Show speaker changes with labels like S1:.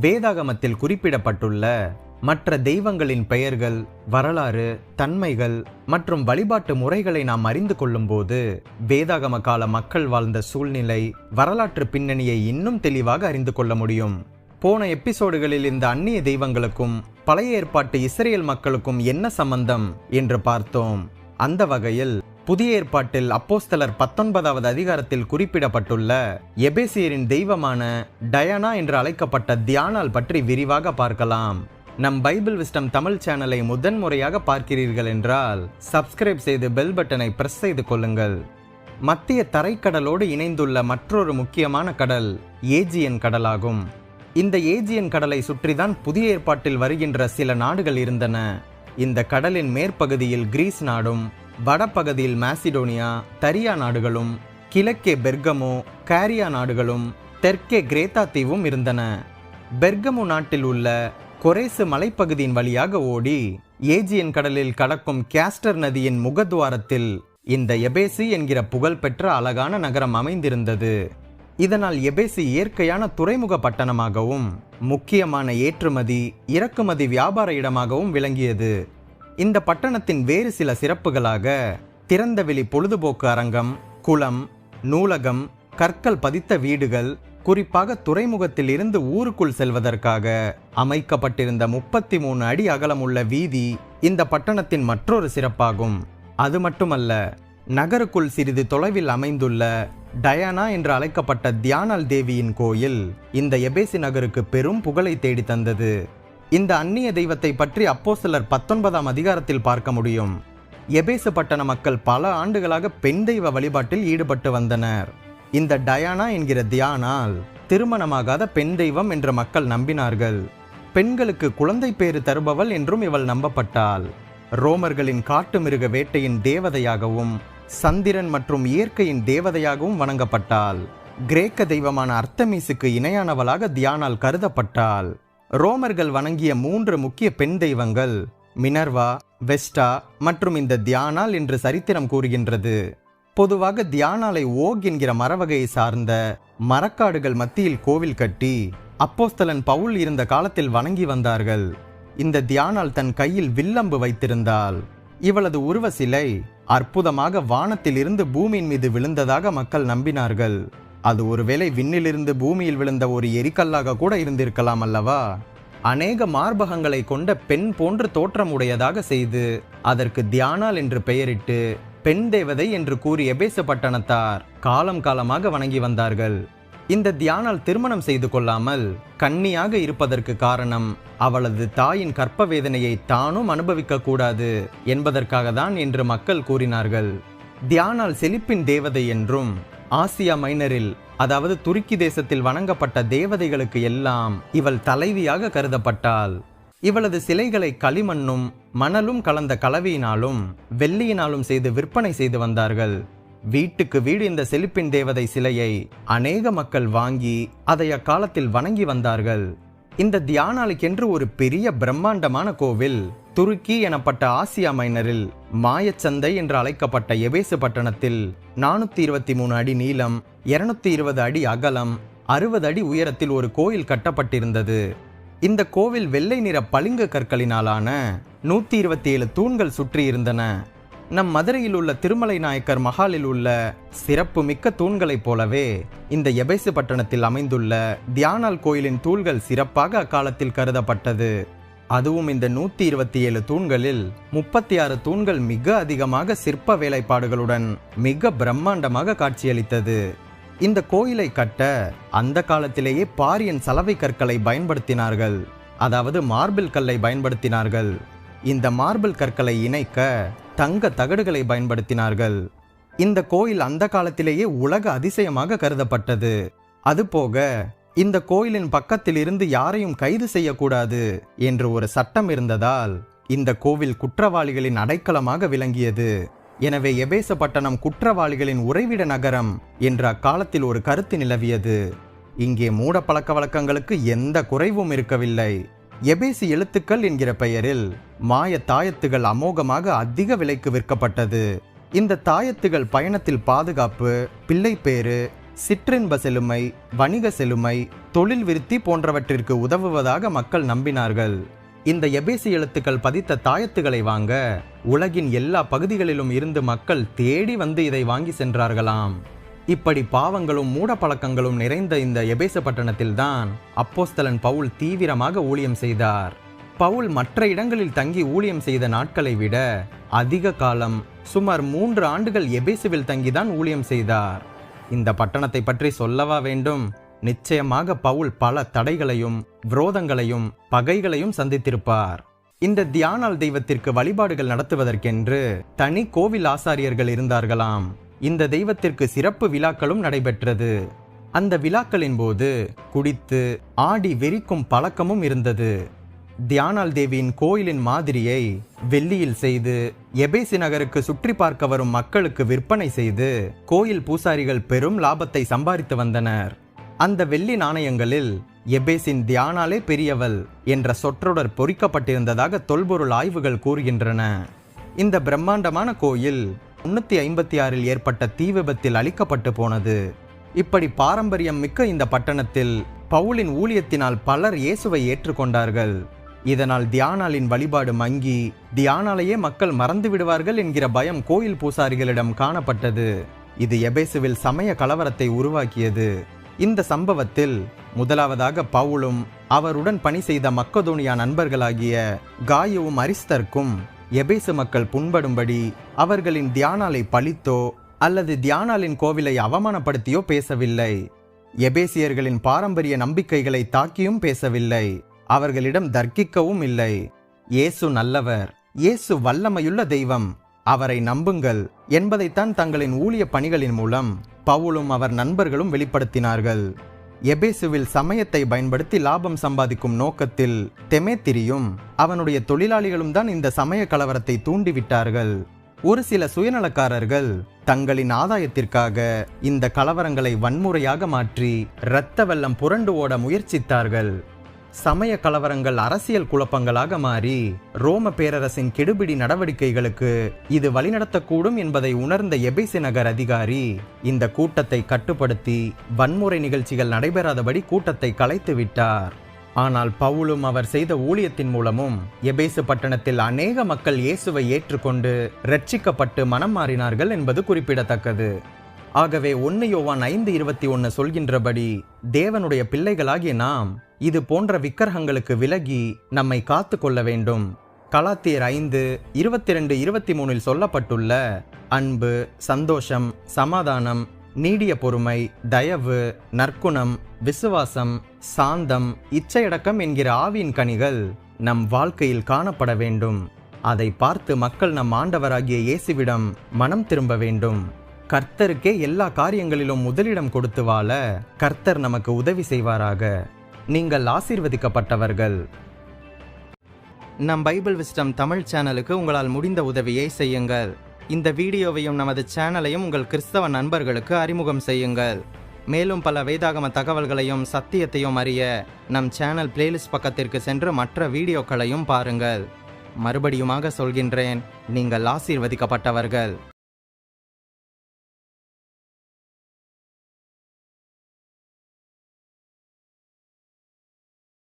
S1: வேதாகமத்தில் குறிப்பிடப்பட்டுள்ள மற்ற தெய்வங்களின் பெயர்கள் வரலாறு தன்மைகள் மற்றும் வழிபாட்டு முறைகளை நாம் அறிந்து கொள்ளும்போது வேதாகம கால மக்கள் வாழ்ந்த சூழ்நிலை வரலாற்று பின்னணியை இன்னும் தெளிவாக அறிந்து கொள்ள முடியும். போன எபிசோடுகளில் இந்த அந்நிய தெய்வங்களுக்கும் பழைய ஏற்பாட்டு இஸ்ரேல் மக்களுக்கும் என்ன சம்பந்தம் என்று பார்த்தோம். அந்த வகையில் புதிய ஏற்பாட்டில் அப்போஸ்தலர் பத்தொன்பதாவது அதிகாரத்தில் குறிப்பிடப்பட்டுள்ள எபேசியரின் தெய்வமான டயானா என்று அழைக்கப்பட்ட தியானால் பற்றி விரிவாக பார்க்கலாம். நம் பைபிள் விஸ்டம் தமிழ் சேனலை முதன்முறையாக பார்க்கிறீர்கள் என்றால் சப்ஸ்கிரைப் செய்து பெல் பட்டனை பிரஸ் செய்து கொள்ளுங்கள். மத்திய தரைக்கடலோடு இணைந்துள்ள மற்றொரு முக்கியமான கடல் ஏஜியன் கடலாகும். இந்த ஏஜியன் கடலை சுற்றிதான் புதிய ஏற்பாட்டில் வருகின்ற சில நாடுகள் இருந்தன. இந்த கடலின் மேற்பகுதியில் கிரீஸ் நாடும் வடபகுதியில் மாசிடோனியா தரியா நாடுகளும் கிழக்கே பெர்கமோ கேரியா நாடுகளும் தெற்கே கிரேத்தா தீவும் இருந்தன. பெர்கமு நாட்டில் உள்ள கொரேசு மலைப்பகுதியின் வழியாக ஓடி ஏஜியன் கடலில் கடக்கும் கேஸ்டர் நதியின் முகத்வாரத்தில் இந்த எபேசி என்கிற புகழ்பெற்ற அழகான நகரம் அமைந்திருந்தது. இதனால் எபேசி இயற்கையான துறைமுக பட்டணமாகவும் முக்கியமான ஏற்றுமதி இறக்குமதி வியாபார இடமாகவும் விளங்கியது. இந்த பட்டணத்தின் வேறு சில சிறப்புகளாக திறந்தவெளி பொழுதுபோக்கு அரங்கம் குளம் நூலகம் கற்கள் பதித்த வீடுகள் குறிப்பாக துறைமுகத்தில் இருந்து ஊருக்குள் செல்வதற்காக அமைக்கப்பட்டிருந்த முப்பத்தி மூணு அடி அகலமுள்ள வீதி இந்த பட்டணத்தின் மற்றொரு சிறப்பாகும். அது மட்டுமல்ல நகருக்குள் சிறிது தொலைவில் அமைந்துள்ள டயானா என்று அழைக்கப்பட்ட தியானல் தேவியின் கோயில் இந்த எபேசி நகருக்கு பெரும் புகழை தேடி தந்தது. இந்த அந்நிய தெய்வத்தை பற்றி அப்போ சிலர் பத்தொன்பதாம் அதிகாரத்தில் பார்க்க முடியும். எபேசு பட்டண மக்கள் பல ஆண்டுகளாக பெண் தெய்வ வழிபாட்டில் ஈடுபட்டு வந்தனர். இந்த டயானா என்கிற தியானால் திருமணமாகாத பெண் தெய்வம் என்று மக்கள் நம்பினார்கள். பெண்களுக்கு குழந்தை பேறு தருபவள் என்றும் இவள் நம்பப்பட்டாள். ரோமர்களின் காட்டு மிருக வேட்டையின் தேவதையாகவும் சந்திரன் மற்றும் இயற்கையின் தேவதையாகவும் வணங்கப்பட்டாள். கிரேக்க தெய்வமான அர்த்தமீசுக்கு இணையானவளாக தியானால் கருதப்பட்டாள். ரோமர்கள் வணங்கிய மூன்று முக்கிய பெண் தெய்வங்கள் மினர்வா வெஸ்டா மற்றும் இந்த தியானால் என்று சரித்திரம் கூறுகின்றது. பொதுவாக தியானாலை ஓக் என்கிற மரவகையை சார்ந்த மரக்காடுகள் மத்தியில் கோவில் கட்டி அப்போஸ்தலன் பவுல் இருந்த காலத்தில் வணங்கி வந்தார்கள். இந்த தியானால் தன் கையில் வில்லம்பு வைத்திருந்தாள் இவளது உருவ சிலை அற்புதமாக வானத்தில் இருந்து பூமியின் மீது விழுந்ததாக மக்கள் நம்பினார்கள். அது ஒருவேளை விண்ணிலிருந்து பூமியில் விழுந்த ஒரு எரிக்கல்லாக கூட இருந்திருக்கலாம் அல்லவா? அநேக மார்பகங்களை கொண்ட பெண் போன்று தோற்றமுடையதாக செய்து அதற்கு தியானால் என்று பெயரிட்டு பெண் தேவதை என்று கூறி எபேசு பட்டணத்தார் காலம் காலமாக வணங்கி வந்தார்கள். இந்த தியானால் திருமணம் செய்து கொள்ளாமல் கன்னியாக இருப்பதற்கு காரணம் அவளது தாயின் கற்ப வேதனையை தானும் அனுபவிக்க கூடாது என்பதற்காக தான் என்று மக்கள் கூறினார்கள். தியானால் செழிப்பின் தேவதை என்றும் ஆசியா மைனரில் அதாவது துருக்கி தேசத்தில் வணங்கப்பட்ட தேவதைகளுக்கு எல்லாம் இவள் தலைவியாக கருதப்பட்டாள். இவளது சிலைகளை களிமண்ணும் மணலும் கலந்த கலவையினாலும் வெள்ளியினாலும் செய்து விற்பனை செய்து வந்தார்கள். வீட்டுக்கு வீடு இந்த செழிப்பின் தேவதை சிலையை அநேக மக்கள் வாங்கி அதை அக்காலத்தில் வணங்கி வந்தார்கள். இந்த தியானாளுக்கென்று ஒரு பெரிய பிரம்மாண்டமான கோவில் துருக்கி எனப்பட்ட ஆசியா மைனரில் மாயச்சந்தை என்று அழைக்கப்பட்ட எவேசு பட்டணத்தில் நானூத்தி இருபத்தி மூணு அடி நீளம் இருநூத்தி இருபது அடி அகலம் அறுபது அடி உயரத்தில் ஒரு கோயில் கட்டப்பட்டிருந்தது. இந்த கோவில் வெள்ளை நிற பளிங்கு கற்களினாலான நூத்தி இருபத்தி ஏழு தூண்கள் சுற்றி இருந்தன நம் மதுரையில் உள்ள திருமலை நாயக்கர் மஹாலில் உள்ள சிறப்பு மிக்க தூண்களைப் போலவே இந்த எபேசு பட்டணத்தில் அமைந்துள்ள தியானால் கோயிலின் தூள்கள் சிறப்பாக அக்காலத்தில் கருதப்பட்டது. அதுவும் இந்த நூத்தி இருபத்தி ஏழு தூண்களில் முப்பத்தி ஆறு தூண்கள் மிக அதிகமாக சிற்ப வேலைப்பாடுகளுடன் மிக பிரம்மாண்டமாக காட்சியளித்தது. இந்த கோயிலை கட்ட அந்த காலத்திலேயே பாரியன் சலவை கற்களை பயன்படுத்தினார்கள். அதாவது மார்பிள் கல்லை பயன்படுத்தினார்கள். இந்த மார்பிள் கற்களை இணைக்க தங்க தகடுகளை பயன்படுத்தினார்கள். இந்த கோயில் அந்த காலத்திலேயே உலக அதிசயமாக கருதப்பட்டது. அதுபோக இந்த கோயிலின் பக்கத்தில் இருந்து யாரையும் கைது செய்யக்கூடாது என்று ஒரு சட்டம் இருந்ததால் இந்த கோவில் குற்றவாளிகளின் அடைக்கலமாக விளங்கியது. எனவே எபேச பட்டணம் குற்றவாளிகளின் உறைவிட நகரம் என்ற அக்காலத்தில் ஒரு கருத்து நிலவியது. இங்கே மூட பழக்க வழக்கங்களுக்கு எந்த குறைவும் இருக்கவில்லை. எபேசி எழுத்துக்கள் என்கிற பெயரில் மாய தாயத்துகள் அமோகமாக அதிக விலைக்கு விற்கப்பட்டது. இந்த தாயத்துகள் பயணத்தில் பாதுகாப்பு பிள்ளைப்பேறு சிற்றின்ப செழுமை வணிக செழுமை தொழில் விருத்தி போன்றவற்றிற்கு உதவுவதாக மக்கள் நம்பினார்கள். இந்த எபேசி எழுத்துக்கள் பதித்த தாயத்துகளை வாங்க உலகின் எல்லா பகுதிகளிலும் இருந்து மக்கள் தேடி வந்து இதை வாங்கி சென்றார்களாம். இப்படி பாவங்களும் மூடப்பழக்கங்களும் நிறைந்த இந்த எபேச பட்டணத்தில்தான் அப்போஸ்தலன் பவுல் தீவிரமாக ஊழியம் செய்தார். பவுல் மற்ற இடங்களில் தங்கி ஊழியம் செய்த நாட்களை விட அதிக காலம் சுமார் மூன்று ஆண்டுகள் எபேசுவில் தங்கிதான் ஊழியம் செய்தார். இந்த பட்டணத்தை பற்றி சொல்லவா வேண்டும்? நிச்சயமாக பவுல் பல தடைகளையும் விரோதங்களையும் பகைகளையும் சந்தித்திருப்பார். இந்த தியானால் தெய்வத்திற்கு வழிபாடுகள் நடத்துவதற்கென்று தனி கோவில் ஆசாரியர்கள் இருந்தார்களாம். இந்த தெய்வத்திற்கு சிறப்பு விழாக்களும் நடைபெற்றது. அந்த விழாக்களின் போது குடித்து ஆடி வெறிக்கும் பழக்கமும் இருந்தது. தியானால் தேவியின் கோயிலின் மாதிரியை வெள்ளியில் செய்து எபேசி நகருக்கு சுற்றி பார்க்க வரும் மக்களுக்கு விற்பனை செய்து கோயில் பூசாரிகள் பெரும் லாபத்தை சம்பாதித்து வந்தனர். அந்த வெள்ளி நாணயங்களில் எபேசின் தியானாலே பெரியவள் என்ற சொற்றொடர் பொறிக்கப்பட்டிருந்ததாக தொல்பொருள் ஆய்வுகள் கூறுகின்றன. இந்த பிரம்மாண்டமான கோயில் முன்னூத்தி ஐம்பத்தி ஆறில் ஏற்பட்ட தீ விபத்தில் அழிக்கப்பட்டு போனது. இப்படி பாரம்பரியம் மிக்க இந்த பட்டணத்தில் பவுலின் ஊழியத்தினால் பலர் இயேசுவை ஏற்றுக்கொண்டார்கள். இதனால் தியானாலின் வழிபாடு மங்கி தியானாலையே மக்கள் மறந்து விடுவார்கள் என்கிற பயம் கோயில் பூசாரிகளிடம் காணப்பட்டது. இது எபேசுவில் சமய கலவரத்தை உருவாக்கியது. இந்த சம்பவத்தில் முதலாவதாக பவுலும் அவருடன் பணி செய்த மக்கதோனியா நண்பர்களாகிய காயுவும் அரிஸ்தர்க்கும் எபேசு மக்கள் புண்படும்படி அவர்களின் தியானாலை பழித்தோ அல்லது தியானாலின் கோவிலை அவமானப்படுத்தியோ பேசவில்லை. எபேசியர்களின் பாரம்பரிய நம்பிக்கைகளை தாக்கியும் பேசவில்லை. அவர்களிடம் தர்க்கிக்கவும் இல்லை. இயேசு நல்லவர். இயேசு வல்லமையுள்ள தெய்வம். அவரை நம்புங்கள் என்பதைத்தான் தங்களின் ஊழிய பணிகளின் மூலம் பவுலும் அவர் நண்பர்களும் வெளிப்படுத்தினார்கள். எபேசுவில் சமயத்தை பயன்படுத்தி லாபம் சம்பாதிக்கும் நோக்கத்தில் தெமேத்திரியும் அவனுடைய தொழிலாளிகளும் தான் இந்த சமய கலவரத்தை தூண்டிவிட்டார்கள். ஒரு சில சுயநலக்காரர்கள் தங்களின் ஆதாயத்திற்காக இந்த கலவரங்களை வன்முறையாக மாற்றி இரத்த வெள்ளம் புரண்டு ஓட முயற்சித்தார்கள். சமய கலவரங்கள் அரசியல் குழப்பங்களாக மாறி ரோம பேரரசின் கெடுபிடி நடவடிக்கைகளுக்கு இது வழிநடத்தக்கூடும் என்பதை உணர்ந்த எபேசி நகர் அதிகாரி இந்த கூட்டத்தை கட்டுப்படுத்தி வன்முறை நிகழ்ச்சிகள் நடைபெறாதபடி கூட்டத்தை கலைத்து விட்டார். ஆனால் பவுலும் அவர் செய்த ஊழியத்தின் மூலமும் எபேசு பட்டணத்தில் அநேக மக்கள் இயேசுவை ஏற்றுக்கொண்டு ரட்சிக்கப்பட்டு மனம் மாறினார்கள் என்பது குறிப்பிடத்தக்கது. ஆகவே ஒன்னு யோவான் ஐந்து இருபத்தி ஒன்னு சொல்கின்றபடி தேவனுடைய பிள்ளைகளாகிய நாம் இது போன்ற விக்கிரகங்களுக்கு விலகி நம்மை காத்து கொள்ள வேண்டும். கலாத்தியர் ஐந்து இருபத்தி ரெண்டு இருபத்தி மூணில் சொல்லப்பட்டுள்ள அன்பு சந்தோஷம் சமாதானம் நீடிய பொறுமை தயவு நற்குணம் விசுவாசம் சாந்தம் இச்சையடக்கம் என்கிற ஆவியின் கனிகள் நம் வாழ்க்கையில் காணப்பட வேண்டும். அதை பார்த்து மக்கள் நம் ஆண்டவராகிய இயேசுவிடம் மனம் திரும்ப வேண்டும். கர்த்தருக்கே எல்லா காரியங்களிலும் முதலிடம் கொடுத்து வாழ கர்த்தர் நமக்கு உதவி செய்வாராக. நீங்கள் ஆசீர்வதிக்கப்பட்டவர்கள். நம் பைபிள் விஸ்டம் தமிழ் சேனலுக்கு உங்களால் முடிந்த உதவியை செய்யுங்கள். இந்த வீடியோவையும் நமது சேனலையும் உங்கள் கிறிஸ்தவ நண்பர்களுக்கு அறிமுகம் செய்யுங்கள். மேலும் பல வேதாகம தகவல்களையும் சத்தியத்தையும் அறிய நம் சேனல் பிளேலிஸ்ட் பக்கத்திற்கு சென்று மற்ற வீடியோக்களையும் பாருங்கள். மறுபடியுமாக சொல்கின்றேன் நீங்கள் ஆசீர்வதிக்கப்பட்டவர்கள்.